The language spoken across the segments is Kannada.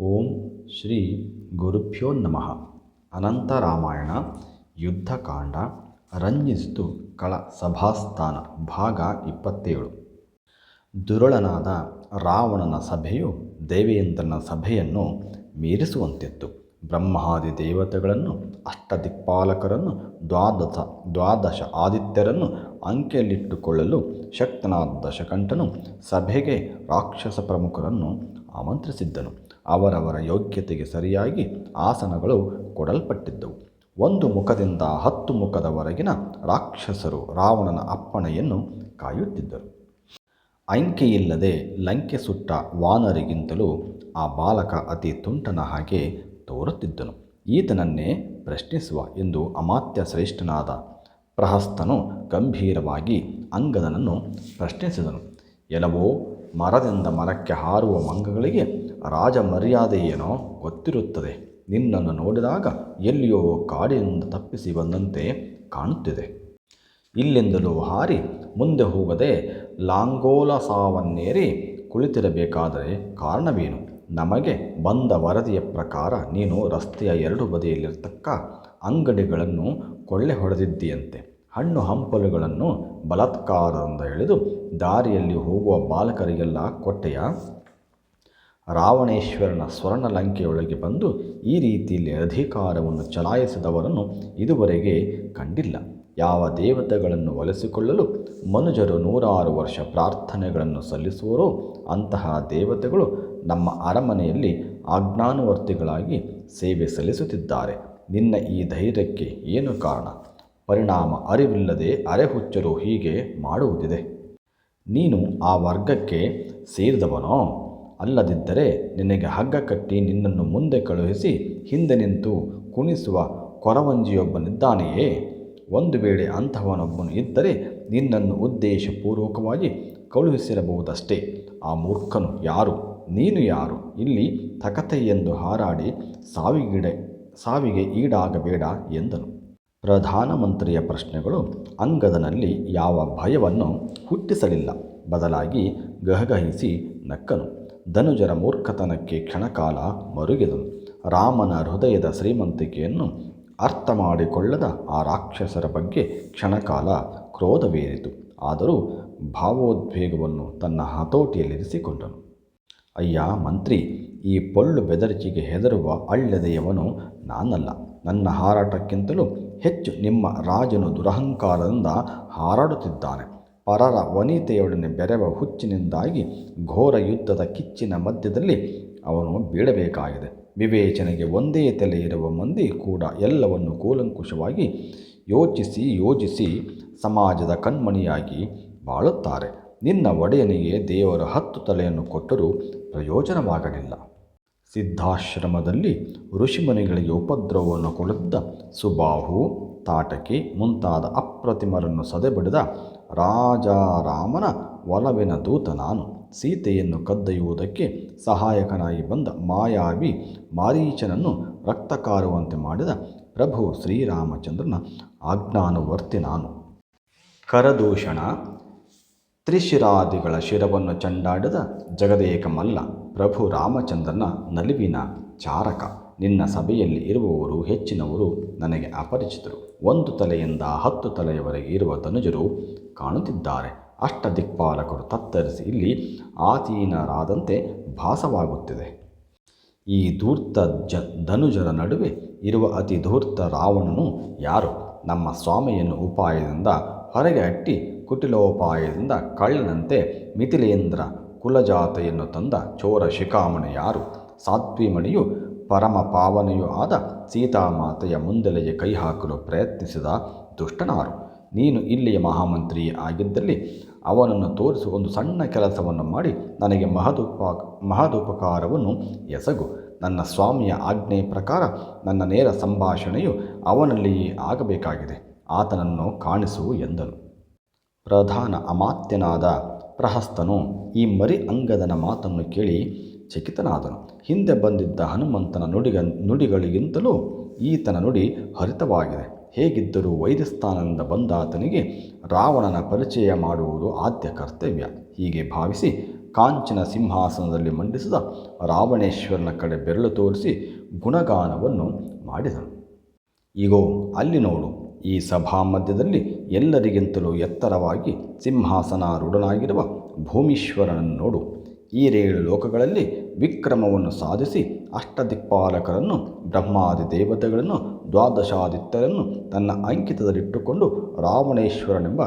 ಓಂ ಶ್ರೀ ಗುರುಭ್ಯೋ ನಮಃ. ಅನಂತರಾಮಾಯಣ ಯುದ್ಧಕಾಂಡ ರಂಜಿಸ್ತು ಕಳ ಸಭಾಸ್ಥಾನ, ಭಾಗ ಇಪ್ಪತ್ತೇಳು. ದುರುಳನಾದ ರಾವಣನ ಸಭೆಯು ದೇವೇಂದ್ರನ ಸಭೆಯನ್ನು ಮೀರಿಸುವಂತಿತ್ತು. ಬ್ರಹ್ಮಾದಿ ದೇವತೆಗಳನ್ನು, ಅಷ್ಟದಿಕ್ಪಾಲಕರನ್ನು, ದ್ವಾದಶ ದ್ವಾದಶ ಆದಿತ್ಯರನ್ನು ಅಂಕೆಯಲ್ಲಿಟ್ಟುಕೊಳ್ಳಲು ಶಕ್ತನಾದ ದಶಕಂಠನು ಸಭೆಗೆ ರಾಕ್ಷಸ ಪ್ರಮುಖರನ್ನು ಆಮಂತ್ರಿಸಿದ್ದನು. ಅವರವರ ಯೋಗ್ಯತೆಗೆ ಸರಿಯಾಗಿ ಆಸನಗಳು ಕೊಡಲ್ಪಟ್ಟಿದ್ದವು. ಒಂದು ಮುಖದಿಂದ ಹತ್ತು ಮುಖದವರೆಗಿನ ರಾಕ್ಷಸರು ರಾವಣನ ಅಪ್ಪಣೆಯನ್ನು ಕಾಯುತ್ತಿದ್ದರು. ಅಂಕೆಯಿಲ್ಲದೆ ಲಂಕೆ ಸುಟ್ಟ ವಾನರಿಗಿಂತಲೂ ಆ ಬಾಲಕ ಅತಿ ತುಂಟನ ಹಾಗೆ ತೋರುತ್ತಿದ್ದನು. ಈತನನ್ನೇ ಪ್ರಶ್ನಿಸುವ ಎಂದು ಅಮಾತ್ಯ ಶ್ರೇಷ್ಠನಾದ ಪ್ರಹಸ್ತನು ಗಂಭೀರವಾಗಿ ಅಂಗದನನ್ನು ಪ್ರಶ್ನಿಸಿದನು. ಎಲ್ಲವೋ ಮರದಿಂದ ಮರಕ್ಕೆ ಹಾರುವ ಮಂಗಗಳಿಗೆ ರಾಜ ಮರ್ಯಾದೆ ಏನೋ ಗೊತ್ತಿರುತ್ತದೆ. ನಿನ್ನನ್ನು ನೋಡಿದಾಗ ಎಲ್ಲಿಯೋ ಕಾಡಿನಿಂದ ತಪ್ಪಿಸಿ ಬಂದಂತೆ ಕಾಣುತ್ತಿದೆ. ಇಲ್ಲಿಂದಲೂ ಹಾರಿ ಮುಂದೆ ಹೋಗದೆ ಲಾಂಗೋಲ ಸಾವನ್ನೇರಿ ಕುಳಿತಿರಬೇಕಾದರೆ ಕಾರಣವೇನು? ನಮಗೆ ಬಂದ ವರದಿಯ ಪ್ರಕಾರ ನೀನು ರಸ್ತೆಯ ಎರಡು ಬದಿಯಲ್ಲಿರತಕ್ಕ ಅಂಗಡಿಗಳನ್ನು ಕೊಳ್ಳೆ ಹೊಡೆದಿದ್ದೀಯಂತೆ. ಹಣ್ಣು ಹಂಪಲುಗಳನ್ನು ಬಲತ್ಕಾರದಿಂದ ಎಳೆದು ದಾರಿಯಲ್ಲಿ ಹೋಗುವ ಬಾಲಕರಿಗೆಲ್ಲ ಕೊಟ್ಟೆಯ? ರಾವಣೇಶ್ವರನ ಸ್ವರ್ಣ ಲಂಕೆಯೊಳಗೆ ಬಂದು ಈ ರೀತಿಯಲ್ಲಿ ಅಧಿಕಾರವನ್ನು ಚಲಾಯಿಸಿದವರನ್ನು ಇದುವರೆಗೆ ಕಂಡಿಲ್ಲ. ಯಾವ ದೇವತೆಗಳನ್ನು ಒಲಿಸಿಕೊಳ್ಳಲು ಮನುಜರು ನೂರಾರು ವರ್ಷ ಪ್ರಾರ್ಥನೆಗಳನ್ನು ಸಲ್ಲಿಸುವರೋ ಅಂತಹ ದೇವತೆಗಳು ನಮ್ಮ ಅರಮನೆಯಲ್ಲಿ ಆಜ್ಞಾನುವರ್ತಿಗಳಾಗಿ ಸೇವೆ ಸಲ್ಲಿಸುತ್ತಿದ್ದಾರೆ. ನಿನ್ನ ಈ ಧೈರ್ಯಕ್ಕೆ ಏನು ಕಾರಣ? ಪರಿಣಾಮ ಅರಿವಿಲ್ಲದೆ ಅರೆಹುಚ್ಚರು ಹೀಗೆ ಮಾಡುವುದಿದೆ. ನೀನು ಆ ವರ್ಗಕ್ಕೆ ಸೇರಿದವನೋ? ಅಲ್ಲದಿದ್ದರೆ ನಿನಗೆ ಹಗ್ಗ ಕಟ್ಟಿ ನಿನ್ನನ್ನು ಮುಂದೆ ಕಳುಹಿಸಿ ಹಿಂದೆ ನಿಂತು ಕುಣಿಸುವ ಕೊರವಂಜಿಯೊಬ್ಬನಿದ್ದಾನೆಯೇ? ಒಂದು ವೇಳೆ ಅಂತಹವನೊಬ್ಬನು ಇದ್ದರೆ ನಿನ್ನನ್ನು ಉದ್ದೇಶಪೂರ್ವಕವಾಗಿ ಕಳುಹಿಸಿರಬಹುದಷ್ಟೇ. ಆ ಮೂರ್ಖನು ಯಾರು? ನೀನು ಯಾರು? ಇಲ್ಲಿ ತಕತೆ ಎಂದು ಹಾರಾಡಿ ಸಾವಿಗಿಡ, ಸಾವಿಗೆ ಈಡಾಗಬೇಡ ಎಂದನು. ಪ್ರಧಾನಮಂತ್ರಿಯ ಪ್ರಶ್ನೆಗಳು ಅಂಗದನಲ್ಲಿ ಯಾವ ಭಯವನ್ನು ಹುಟ್ಟಿಸಲಿಲ್ಲ. ಬದಲಾಗಿ ಗಹಗಹಿಸಿ ನಕ್ಕನು. ಧನುಜರ ಮೂರ್ಖತನಕ್ಕೆ ಕ್ಷಣಕಾಲ ಮರುಗಿದನು ರಾಮನ ಹೃದಯದ ಶ್ರೀಮಂತಿಕೆಯನ್ನು ಅರ್ಥ ಮಾಡಿಕೊಳ್ಳದ ಆ ರಾಕ್ಷಸರ ಬಗ್ಗೆ ಕ್ಷಣಕಾಲ ಕ್ರೋಧವೇರಿತು. ಆದರೂ ಭಾವೋದ್ವೇಗವನ್ನು ತನ್ನ ಹತೋಟಿಯಲ್ಲಿರಿಸಿಕೊಂಡನು. ಅಯ್ಯ ಮಂತ್ರಿ, ಈ ಪೊಳ್ಳು ಬೆದರಿಕೆಗೆ ಹೆದರುವ ಅಳ್ಳೆದೆಯವನು ನಾನಲ್ಲ. ನನ್ನ ಹಾರಾಟಕ್ಕಿಂತಲೂ ಹೆಚ್ಚು ನಿಮ್ಮ ರಾಜನು ದುರಹಂಕಾರದಿಂದ ಹಾರಾಡುತ್ತಿದ್ದಾನೆ. ಪರರ ವನಿತೆಯೊಡನೆ ಬೆರೆವ ಹುಚ್ಚಿನಿಂದಾಗಿ ಘೋರ ಯುದ್ಧದ ಕಿಚ್ಚಿನ ಮಧ್ಯದಲ್ಲಿ ಅವನು ಬೀಳಬೇಕಾಗಿದೆ. ವಿವೇಚನೆಗೆ ಒಂದೇ ತಲೆ ಇರುವ ಮಂದಿ ಕೂಡ ಎಲ್ಲವನ್ನು ಕೂಲಂಕುಷವಾಗಿ ಯೋಚಿಸಿ ಯೋಜಿಸಿ ಸಮಾಜದ ಕಣ್ಮಣಿಯಾಗಿ ಬಾಳುತ್ತಾರೆ. ನಿನ್ನ ಒಡೆಯನಿಗೆ ದೇವರ ಹತ್ತು ತಲೆಯನ್ನು ಕೊಟ್ಟರೂ ಪ್ರಯೋಜನವಾಗಲಿಲ್ಲ. ಸಿದ್ಧಾಶ್ರಮದಲ್ಲಿ ಋಷಿಮನೆಗಳಿಗೆ ಉಪದ್ರವವನ್ನು ಕೊಡುತ್ತಿದ್ದ ಸುಬಾಹು, ತಾಟಕಿ ಮುಂತಾದ ಅಪ್ರತಿಮರನ್ನು ಸದೆಬಡಿದ ರಾಜಾರಾಮನ ಒಲವಿನ ದೂತ ನಾನು ಸೀತೆಯನ್ನು ಕದ್ದೊಯ್ಯುವುದಕ್ಕೆ ಸಹಾಯಕನಾಗಿ ಬಂದ ಮಾಯಾವಿ ಮಾರೀಚನನ್ನು ರಕ್ತ ಕಾರುವಂತೆ ಮಾಡಿದ ಪ್ರಭು ಶ್ರೀರಾಮಚಂದ್ರನ ಆಜ್ಞಾನುವರ್ತಿ ನಾನು. ಕರದೂಷಣ, ತ್ರಿಶಿರಾದಿಗಳ ಶಿರವನ್ನು ಚಂಡಾಡಿದ ಜಗದೇಕಮಲ್ಲ ಪ್ರಭು ರಾಮಚಂದ್ರನ ನಲಿವಿನ ಚಾರಕ. ನಿನ್ನ ಸಭೆಯಲ್ಲಿ ಇರುವವರು ಹೆಚ್ಚಿನವರು ನನಗೆ ಅಪರಿಚಿತರು. ಒಂದು ತಲೆಯಿಂದ ಹತ್ತು ತಲೆಯವರೆಗೆ ಇರುವ ಧನುಜರು ಕಾಣುತ್ತಿದ್ದಾರೆ. ಅಷ್ಟ ದಿಕ್ಪಾಲಕರು ತತ್ತರಿಸಿ ಇಲ್ಲಿ ಆತೀನರಾದಂತೆ ಭಾಸವಾಗುತ್ತಿದೆ. ಈ ಧೂರ್ತ ಜ ಧನುಜರ ನಡುವೆ ಇರುವ ಅತಿ ಧೂರ್ತ ರಾವಣನು ಯಾರು? ನಮ್ಮ ಸ್ವಾಮಿಯನ್ನು ಉಪಾಯದಿಂದ ಹೊರಗೆ ಅಟ್ಟಿ ಕುಟಿಲೋಪಾಯದಿಂದ ಕಳ್ಳನಂತೆ ಮಿಥಿಲೇಂದ್ರ ಕುಲಜಾತೆಯನ್ನು ತಂದ ಚೋರ ಶಿಖಾಮಣಿ ಯಾರು? ಸಾತ್ವಿಮಣಿಯು ಪರಮ ಪಾವನೆಯೂ ಆದ ಸೀತಾಮಾತೆಯ ಮುಂದಲೆಗೆ ಕೈ ಹಾಕಲು ಪ್ರಯತ್ನಿಸಿದ ದುಷ್ಟನಾರು. ನೀನು ಇಲ್ಲಿಯ ಮಹಾಮಂತ್ರಿ ಆಗಿದ್ದಲ್ಲಿ ಅವನನ್ನು ತೋರಿಸಿ, ಒಂದು ಸಣ್ಣ ಕೆಲಸವನ್ನು ಮಾಡಿ, ನನಗೆ ಮಹದುಪ, ಮಹದುಪಕಾರವನ್ನು ಎಸಗು. ನನ್ನ ಸ್ವಾಮಿಯ ಆಜ್ಞೆ ಪ್ರಕಾರ ನನ್ನ ನೇರ ಸಂಭಾಷಣೆಯು ಅವನಲ್ಲಿಯೇ ಆಗಬೇಕಾಗಿದೆ, ಆತನನ್ನು ಕಾಣಿಸು ಎಂದನು. ಪ್ರಧಾನ ಅಮಾತ್ಯನಾದ ಪ್ರಹಸ್ತನು ಈ ಮರಿ ಅಂಗದನ ಮಾತನ್ನು ಕೇಳಿ ಚಕಿತನಾದನು. ಹಿಂದೆ ಬಂದಿದ್ದ ಹನುಮಂತನ ನುಡಿಗ, ನುಡಿಗಳಿಗಿಂತಲೂ ಈತನ ನುಡಿ ಹರಿತವಾಗಿದೆ. ಹೇಗಿದ್ದರೂ ವೈದ್ಯಸ್ಥಾನದಿಂದ ಬಂದಾತನಿಗೆ ರಾವಣನ ಪರಿಚಯ ಮಾಡುವುದು ಆದ್ಯ ಕರ್ತವ್ಯ. ಹೀಗೆ ಭಾವಿಸಿ ಕಾಂಚನ ಸಿಂಹಾಸನದಲ್ಲಿ ಮಂಡಿಸಿದ ರಾವಣೇಶ್ವರನ ಕಡೆ ಬೆರಳು ತೋರಿಸಿ ಗುಣಗಾನವನ್ನು ಮಾಡಿದನು. ಈಗೋ ಅಲ್ಲಿ ನೋಡು, ಈ ಸಭಾ ಮಧ್ಯದಲ್ಲಿ ಎಲ್ಲರಿಗಿಂತಲೂ ಎತ್ತರವಾಗಿ ಸಿಂಹಾಸನಾರೂಢನಾಗಿರುವ ಭೂಮೀಶ್ವರನನ್ನು ನೋಡು. ಈ ರೇಳು ಲೋಕಗಳಲ್ಲಿ ವಿಕ್ರಮವನ್ನು ಸಾಧಿಸಿ ಅಷ್ಟದಿಕ್ಪಾಲಕರನ್ನು, ಬ್ರಹ್ಮಾದಿ ದೇವತೆಗಳನ್ನು, ದ್ವಾದಶಾದಿತ್ಯರನ್ನು ತನ್ನ ಅಂಕಿತದಲ್ಲಿಟ್ಟುಕೊಂಡು ರಾವಣೇಶ್ವರನೆಂಬ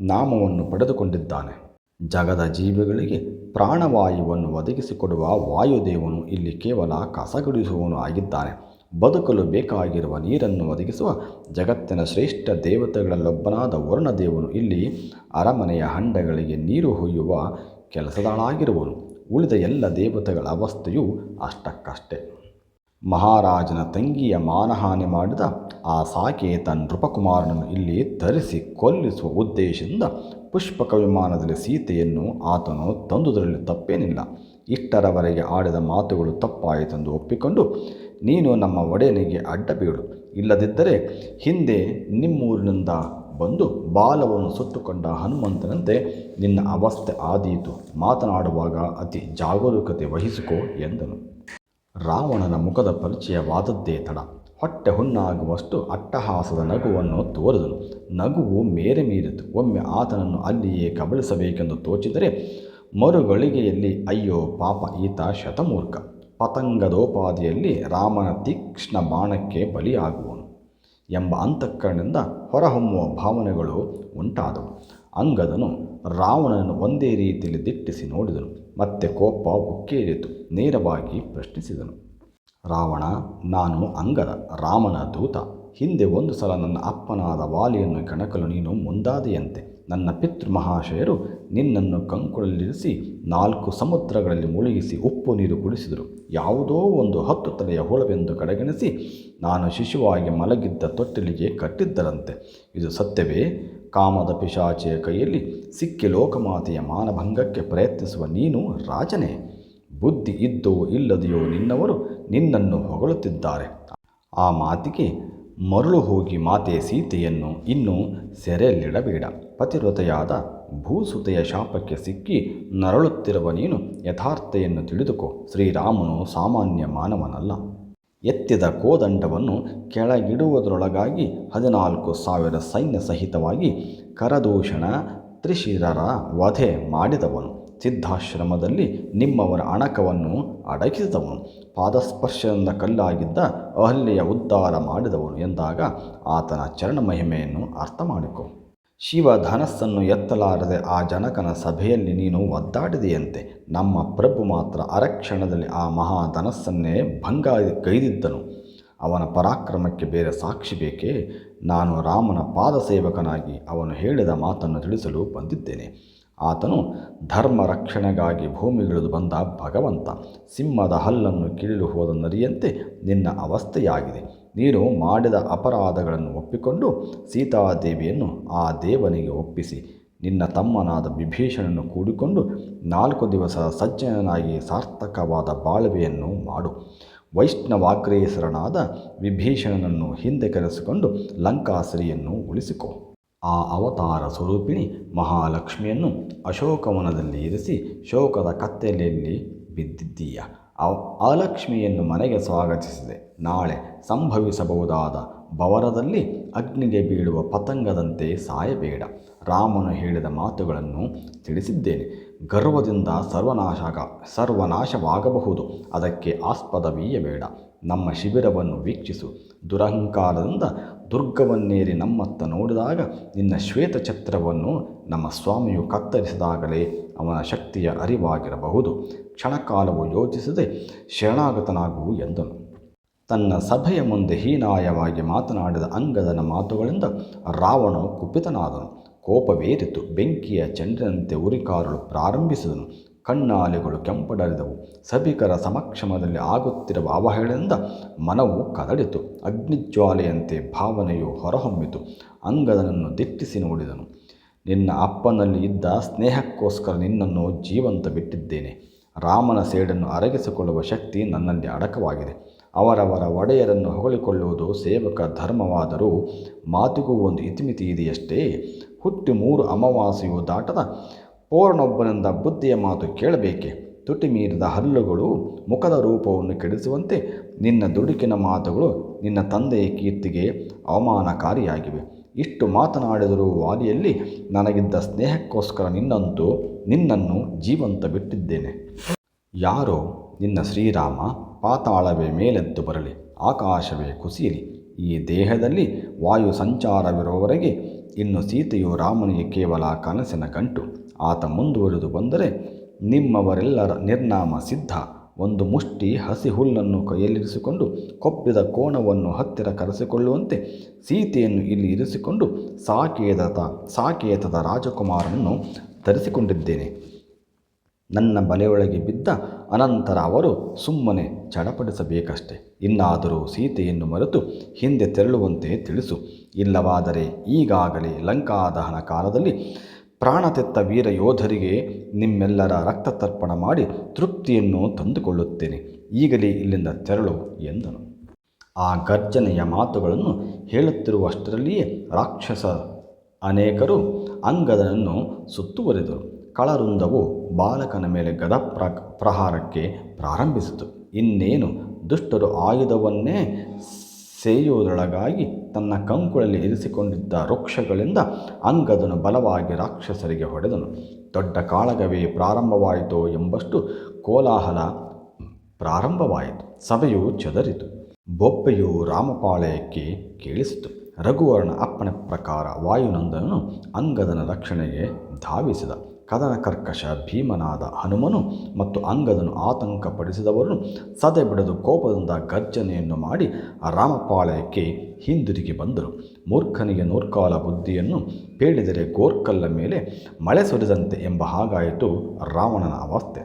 ನಾಮವನ್ನು ಪಡೆದುಕೊಂಡಿದ್ದಾನೆ. ಜಗದ ಜೀವಿಗಳಿಗೆ ಪ್ರಾಣವಾಯುವನ್ನು ಒದಗಿಸಿಕೊಡುವ ವಾಯುದೇವನು ಇಲ್ಲಿ ಕೇವಲ ಕಸಗುಡಿಸುವವನು ಆಗಿದ್ದಾನೆ. ಬದುಕಲು ಬೇಕಾಗಿರುವ ನೀರನ್ನು ಒದಗಿಸುವ ಜಗತ್ತಿನ ಶ್ರೇಷ್ಠ ದೇವತೆಗಳಲ್ಲೊಬ್ಬನಾದ ವರುಣದೇವನು ಇಲ್ಲಿ ಅರಮನೆಯ ಹಂಡಗಳಿಗೆ ನೀರು ಹೊಯ್ಯುವ ಕೆಲಸದಾಳಾಗಿರುವನು ಉಳಿದ ಎಲ್ಲ ದೇವತೆಗಳ ಅವಸ್ಥೆಯು ಅಷ್ಟಕ್ಕಷ್ಟೇ. ಮಹಾರಾಜನ ತಂಗಿಯ ಮಾನಹಾನಿ ಮಾಡಿದ ಆ ಸಾಕೆ ತನ್ನ ನೃಪಕುಮಾರನನ್ನು ಇಲ್ಲಿ ತರಿಸಿ ಕೊಲ್ಲಿಸುವ ಉದ್ದೇಶದಿಂದ ಪುಷ್ಪಕ ವಿಮಾನದಲ್ಲಿ ಸೀತೆಯನ್ನು ಆತನು ತಂದುದರಲ್ಲಿ ತಪ್ಪೇನಿಲ್ಲ. ಇಷ್ಟರವರೆಗೆ ಆಡಿದ ಮಾತುಗಳು ತಪ್ಪಾಯಿತೆಂದು ಒಪ್ಪಿಕೊಂಡು, ನೀನು ನಮ್ಮ ಒಡೆಯನಿಗೆ ಅಡ್ಡಬೀಳು ಇಲ್ಲದಿದ್ದರೆ ಹಿಂದೆ ನಿಮ್ಮೂರಿನಿಂದ ಬಂದು ಬಾಲವನ್ನು ಸುಟ್ಟುಕೊಂಡ ಹನುಮಂತನಂತೆ ನಿನ್ನ ಅವಸ್ಥೆ ಆದೀತು. ಮಾತನಾಡುವಾಗ ಅತಿ ಜಾಗರೂಕತೆ ವಹಿಸಿಕೋ ಎಂದನು. ರಾವಣನ ಮುಖದ ಪರಿಚಯವಾದದ್ದೇ ತಡ. ಹೊಟ್ಟೆ ಹುಣ್ಣಾಗುವಷ್ಟು ಅಟ್ಟಹಾಸದ ನಗುವನ್ನು ತೋರಿದನು. ನಗುವು ಮೇರೆ ಮೀರಿತು. ಒಮ್ಮೆ ಆತನನ್ನು ಅಲ್ಲಿಯೇ ಕಬಳಿಸಬೇಕೆಂದು ತೋಚಿದರೆ ಮರುಗಳಿಗೆಯಲ್ಲಿ ಅಯ್ಯೋ ಪಾಪ ಈತ ಶತಮೂರ್ಖ. ಪತಂಗದೋಪಾದಿಯಲ್ಲಿ ರಾಮನ ತೀಕ್ಷ್ಣ ಬಾಣಕ್ಕೆ ಬಲಿಯಾಗುವನು. ಎಂಬ ಅಂತಃಕರಣದಿಂದ ಹೊರಹೊಮ್ಮುವ ಭಾವನೆಗಳು ಉಂಟಾದವು. ಅಂಗದನು ರಾವಣನನ್ನು ಒಂದೇ ರೀತಿಯಲ್ಲಿ ದಿಟ್ಟಿಸಿ ನೋಡಿದನು. ಮತ್ತೆ ಕೋಪ ಉಕ್ಕೇರಿತು. ನೇರವಾಗಿ ಪ್ರಶ್ನಿಸಿದನು. ರಾವಣ, ನಾನು ಅಂಗದ ರಾಮನ ದೂತ. ಹಿಂದೆ ಒಂದು ಸಲ ನನ್ನ ಅಪ್ಪನಾದ ವಾಲಿಯನ್ನು ಕಣಕಲು ನೀನು ಮುಂದಾದೆಯಂತೆ. ನನ್ನ ಪಿತೃ ಮಹಾಶಯರು ನಿನ್ನನ್ನು ಕಂಕುಳಲ್ಲಿರಿಸಿ ನಾಲ್ಕು ಸಮುದ್ರಗಳಲ್ಲಿ ಮುಳುಗಿಸಿ ಉಪ್ಪು ನೀರು ಕುಡಿಸಿದರು. ಯಾವುದೋ ಒಂದು ಹತ್ತು ತಲೆಯ ಹುಳವೆಂದು ಕಡೆಗಣಿಸಿ ನಾನು ಶಿಶುವಾಗಿ ಮಲಗಿದ್ದ ತೊಟ್ಟಿಲಿಗೆ ಕಟ್ಟಿದ್ದರಂತೆ. ಇದು ಸತ್ಯವೇ? ಕಾಮದ ಪಿಶಾಚಿಯ ಕೈಯಲ್ಲಿ ಸಿಕ್ಕಿ ಲೋಕಮಾತೆಯ ಮಾನಭಂಗಕ್ಕೆ ಪ್ರಯತ್ನಿಸುವ ನೀನು ರಾಜನೇ? ಬುದ್ಧಿ ಇದ್ದೋ ಇಲ್ಲದೆಯೋ ನಿನ್ನವರು ನಿನ್ನನ್ನು ಹೊಗಳುತ್ತಿದ್ದಾರೆ. ಆ ಮಾತಿಗೆ ಮರಳು ಹೋಗಿ ಮಾತೆ ಸೀತೆಯನ್ನು ಇನ್ನೂ ಸೆರೆಯಲ್ಲಿಡಬೇಡ. ಪತಿವ್ರತೆಯಾದ ಭೂಸುತೆಯ ಶಾಪಕ್ಕೆ ಸಿಕ್ಕಿ ನರಳುತ್ತಿರುವ ನೀನು ಯಥಾರ್ಥೆಯನ್ನು ತಿಳಿದುಕೋ. ಶ್ರೀರಾಮನು ಸಾಮಾನ್ಯ ಮಾನವನಲ್ಲ. ಎತ್ತಿದ ಕೋದಂಡವನ್ನು ಕೆಳಗಿಡುವುದರೊಳಗಾಗಿ ಹದಿನಾಲ್ಕು ಸಾವಿರ ಸೈನ್ಯ ಸಹಿತವಾಗಿ ಕರದೂಷಣ ತ್ರಿಶಿರರ ವಧೆ ಮಾಡಿದವನು. ಸಿದ್ಧಾಶ್ರಮದಲ್ಲಿ ನಿಮ್ಮವರ ಅಣಕವನ್ನು ಅಡಗಿಸಿದವನು. ಪಾದಸ್ಪರ್ಶದಿಂದ ಕಲ್ಲಾಗಿದ್ದ ಅಹಲ್ಯೆಯ ಉದ್ಧಾರ ಮಾಡಿದವನು ಎಂದಾಗ ಆತನ ಚರಣ ಮಹಿಮೆಯನ್ನು ಅರ್ಥ ಮಾಡಿಕೊ ಶಿವ ಧನಸ್ಸನ್ನು ಎತ್ತಲಾರದೆ ಆ ಜನಕನ ಸಭೆಯಲ್ಲಿ ನೀನು ಒದ್ದಾಡಿದೆಯಂತೆ. ನಮ್ಮ ಪ್ರಭು ಮಾತ್ರ ಅರಕ್ಷಣದಲ್ಲಿ ಆ ಮಹಾಧನಸ್ಸನ್ನೇ ಭಂಗ ಕೈದಿದ್ದನು ಅವನ ಪರಾಕ್ರಮಕ್ಕೆ ಬೇರೆ ಸಾಕ್ಷಿ ಬೇಕೇ? ನಾನು ರಾಮನ ಪಾದಸೇವಕನಾಗಿ ಅವನು ಹೇಳಿದ ಮಾತನ್ನು ತಿಳಿಸಲು ಬಂದಿದ್ದೇನೆ. ಆತನು ಧರ್ಮ ರಕ್ಷಣೆಗಾಗಿ ಭೂಮಿಗಿಳಿದು ಬಂದ ಭಗವಂತ, ಸಿಂಹದ ಹಲ್ಲನ್ನು ಕೀಳಲು ಹೋದ ನರಿಯಂತೆ ನಿನ್ನ ಅವಸ್ಥೆಯಾಗಿದೆ. ನೀನು ಮಾಡಿದ ಅಪರಾಧಗಳನ್ನು ಒಪ್ಪಿಕೊಂಡು ಸೀತಾದೇವಿಯನ್ನು ಆ ದೇವನಿಗೆ ಒಪ್ಪಿಸಿ. ನಿನ್ನ ತಮ್ಮನಾದ ವಿಭೀಷಣನ್ನು ಕೂಡಿಕೊಂಡು ನಾಲ್ಕು ದಿವಸ ಸಜ್ಜನನಾಗಿ ಸಾರ್ಥಕವಾದ ಬಾಳ್ವೆಯನ್ನು ಮಾಡು. ವೈಷ್ಣವಾಗ್ರೇಸರನಾದ ವಿಭೀಷಣನನ್ನು ಹಿಂದೆ ಕರೆಸಿಕೊಂಡು ಲಂಕಾಸರಿಯನ್ನು ಉಳಿಸಿಕೊ. ಆ ಅವತಾರ ಸ್ವರೂಪಿಣಿ ಮಹಾಲಕ್ಷ್ಮಿಯನ್ನು ಅಶೋಕವನದಲ್ಲಿ ಇರಿಸಿ ಶೋಕದ ಕತ್ತಲೆಯಲ್ಲಿ ಬಿದ್ದಿದ್ದೀಯ. ಆ ಅಲಕ್ಷ್ಮಿಯನ್ನು ಮನೆಗೆ ಸ್ವಾಗತಿಸಿದೆ. ನಾಳೆ ಸಂಭವಿಸಬಹುದಾದ ಬವರದಲ್ಲಿ ಅಗ್ನಿಗೆ ಬೀಳುವ ಪತಂಗದಂತೆ ಸಾಯಬೇಡ. ರಾಮನು ಹೇಳಿದ ಮಾತುಗಳನ್ನು ತಿಳಿಸಿದ್ದೇನೆ. ಗರ್ವದಿಂದ ಸರ್ವನಾಶಕ ಸರ್ವನಾಶವಾಗಬಹುದು. ಅದಕ್ಕೆ ಆಸ್ಪದವೀಯಬೇಡ ನಮ್ಮ ಶಿಬಿರವನ್ನು ವೀಕ್ಷಿಸು. ದುರಹಂಕಾರದಿಂದ ದುರ್ಗವನ್ನೇರಿ ನಮ್ಮತ್ತ ನೋಡಿದಾಗ ನಿನ್ನ ಶ್ವೇತಛತ್ರವನ್ನು ನಮ್ಮ ಸ್ವಾಮಿಯು ಕತ್ತರಿಸಿದಾಗಲೇ ಅವನ ಶಕ್ತಿಯ ಅರಿವಾಗಿರಬಹುದು. ಕ್ಷಣಕಾಲವು ಯೋಚಿಸದೆ ಶರಣಾಗತನಾಗುವು ಎಂದನು. ತನ್ನ ಸಭೆಯ ಮುಂದೆ ಹೀನಾಯವಾಗಿ ಮಾತನಾಡಿದ ಅಂಗದನ ಮಾತುಗಳಿಂದ ರಾವಣನು ಕುಪಿತನಾದನು. ಕೋಪವೇರಿತು. ಬೆಂಕಿಯ ಚಂದ್ರನಂತೆ ಉರಿಕಾರಲು ಪ್ರಾರಂಭಿಸಿದನು. ಕಣ್ಣಾಲೆಗಳು ಕೆಂಪಡರಿದವು. ಸಭಿಕರ ಸಮಕ್ಷಮದಲ್ಲಿ ಆಗುತ್ತಿರುವ ಅವಹೇಳದಿಂದ ಮನವು ಕದಡಿತು. ಅಗ್ನಿಜ್ವಾಲೆಯಂತೆ ಭಾವನೆಯು ಹೊರಹೊಮ್ಮಿತು. ಅಂಗದನನ್ನು ದಿಟ್ಟಿಸಿ ನೋಡಿದನು. ನಿನ್ನ ಅಪ್ಪನಲ್ಲಿ ಇದ್ದ ಸ್ನೇಹಕ್ಕೋಸ್ಕರ ನಿನ್ನನ್ನು ಜೀವಂತ ಬಿಟ್ಟಿದ್ದೇನೆ. ರಾಮನ ಸೇಡನ್ನು ಅರಗಿಸಿಕೊಳ್ಳುವ ಶಕ್ತಿ ನನ್ನಲ್ಲಿ ಅಡಕವಾಗಿದೆ. ಅವರವರ ಒಡೆಯರನ್ನು ಹೊಗಳಿಕೊಳ್ಳುವುದು ಸೇವಕ ಧರ್ಮವಾದರೂ ಮಾತಿಗೂ ಒಂದು ಇತಿಮಿತಿ ಇದೆಯಷ್ಟೇ. ಹುಟ್ಟಿ ಮೂರು ಅಮಾವಾಸ್ಯೆಯು ದಾಟದ. ಪೋರನೊಬ್ಬನಿಂದ ಬುದ್ಧಿಯ ಮಾತು ಕೇಳಬೇಕೆ. ತುಟಿ ಮೀರಿದ ಹಲ್ಲುಗಳು ಮುಖದ ರೂಪವನ್ನು ಕೆಡಿಸುವಂತೆ ನಿನ್ನ ದುಡುಕಿನ ಮಾತುಗಳು ನಿನ್ನ ತಂದೆಯ ಕೀರ್ತಿಗೆ ಅವಮಾನಕಾರಿಯಾಗಿವೆ. ಇಷ್ಟು ಮಾತನಾಡಿದರೂ ವಾದಿಯಲ್ಲಿ ನನಗಿದ್ದ ಸ್ನೇಹಕ್ಕೋಸ್ಕರ ನಿನ್ನಂತೂ ನಿನ್ನನ್ನು ಜೀವಂತ ಬಿಟ್ಟಿದ್ದೇನೆ. ಯಾರೋ ನಿನ್ನ ಶ್ರೀರಾಮ ಪಾತಾಳವೇ ಮೇಲೆದ್ದು ಬರಲಿ, ಆಕಾಶವೇ ಕುಸಿಯಲಿ. ಈ ದೇಹದಲ್ಲಿ ವಾಯು ಸಂಚಾರವಿರುವವರೆಗೆ ಇನ್ನು ಸೀತೆಯು ರಾಮನಿಗೆ ಕೇವಲ ಕನಸಿನ ಗಂಟು ಆತ ಮುಂದುವರೆದು ಬಂದರೆ ನಿಮ್ಮವರೆಲ್ಲರ ನಿರ್ನಾಮ ಸಿದ್ಧ. ಒಂದು ಮುಷ್ಟಿ ಹಸಿ ಹುಲ್ಲನ್ನು ಕೈಯಲ್ಲಿರಿಸಿಕೊಂಡು ಕೊಪ್ಪಿದ ಕೋಣವನ್ನು ಹತ್ತಿರ ಕರೆಸಿಕೊಳ್ಳುವಂತೆ ಸೀತೆಯನ್ನು ಇಲ್ಲಿ ಇರಿಸಿಕೊಂಡು ಸಾಕೇತದ ಸಾಕೇತದ ರಾಜಕುಮಾರನನ್ನು ತರಿಸಿಕೊಂಡಿದ್ದೇನೆ. ನನ್ನ ಬಲೆಯೊಳಗೆ ಬಿದ್ದ ಅನಂತರ ಅವರು ಸುಮ್ಮನೆ ಚಡಪಡಿಸಬೇಕಷ್ಟೆ. ಇನ್ನಾದರೂ ಸೀತೆಯನ್ನು ಮರೆತು ಹಿಂದೆ ತೆರಳುವಂತೆ ತಿಳಿಸು. ಇಲ್ಲವಾದರೆ ಈಗಾಗಲೇ ಲಂಕಾದಹನ ಕಾಲದಲ್ಲಿ ಪ್ರಾಣತೆತ್ತ ವೀರ ಯೋಧರಿಗೆ ನಿಮ್ಮೆಲ್ಲರ ರಕ್ತ ತರ್ಪಣ ಮಾಡಿ ತೃಪ್ತಿಯನ್ನು ತಂದುಕೊಳ್ಳುತ್ತೇನೆ. ಈಗಲೇ ಇಲ್ಲಿಂದ ತೆರಳು ಎಂದನು. ಆ ಗರ್ಜನೆಯ ಮಾತುಗಳನ್ನು ಹೇಳುತ್ತಿರುವಷ್ಟರಲ್ಲಿಯೇ ರಾಕ್ಷಸ ಅನೇಕರು ಅಂಗದನನ್ನು ಸುತ್ತುವರೆದರು. ಕಳರುಂದವು ಬಾಲಕನ ಮೇಲೆ ಗದ ಪ್ರ ಪ್ರಹಾರಕ್ಕೆ ಪ್ರಾರಂಭಿಸಿತು. ಇನ್ನೇನು ದುಷ್ಟರು ಆಯುಧವನ್ನೇ ಸೇಯುವುದರೊಳಗಾಗಿ ತನ್ನ ಕಂಕುಳಲ್ಲಿ ಇರಿಸಿಕೊಂಡಿದ್ದ ವೃಕ್ಷಗಳಿಂದ ಅಂಗದನು ಬಲವಾಗಿ ರಾಕ್ಷಸರಿಗೆ ಹೊಡೆದನು. ದೊಡ್ಡ ಕಾಳಗವೇ ಪ್ರಾರಂಭವಾಯಿತು ಎಂಬಷ್ಟು ಕೋಲಾಹಲ ಪ್ರಾರಂಭವಾಯಿತು. ಸಭೆಯು ಚದರಿತು. ಬೊಬ್ಬೆಯು ರಾಮಪಾಳಯಕ್ಕೆ ಕೇಳಿಸಿತು. ರಘುವರ್ಣ ಅಪ್ಪಣೆ ಪ್ರಕಾರ ವಾಯುನಂದನನು ಅಂಗದನ ರಕ್ಷಣೆಗೆ ಧಾವಿಸಿದ. ಕದನ ಕರ್ಕಶ, ಭೀಮನಾದ ಹನುಮನು ಮತ್ತು ಅಂಗದನು ಆತಂಕಪಡಿಸಿದವರು ಸದೆ ಬಿಡದು ಕೋಪದಿಂದ ಗರ್ಜನೆಯನ್ನು ಮಾಡಿ ರಾಮಪಾಳಯಕ್ಕೆ ಹಿಂದಿರುಗಿ ಬಂದರು. ಮೂರ್ಖನಿಗೆ ನೂರ್ಕಾಲ ಬುದ್ಧಿಯನ್ನು ಪೇಳಿದರೆ ಗೋರ್ಕಲ್ಲ ಮೇಲೆ ಮಳೆ ಸುರಿದಂತೆ ಎಂಬ ಹಾಗಾಯಿತು ರಾವಣನ ಅವಸ್ಥೆ.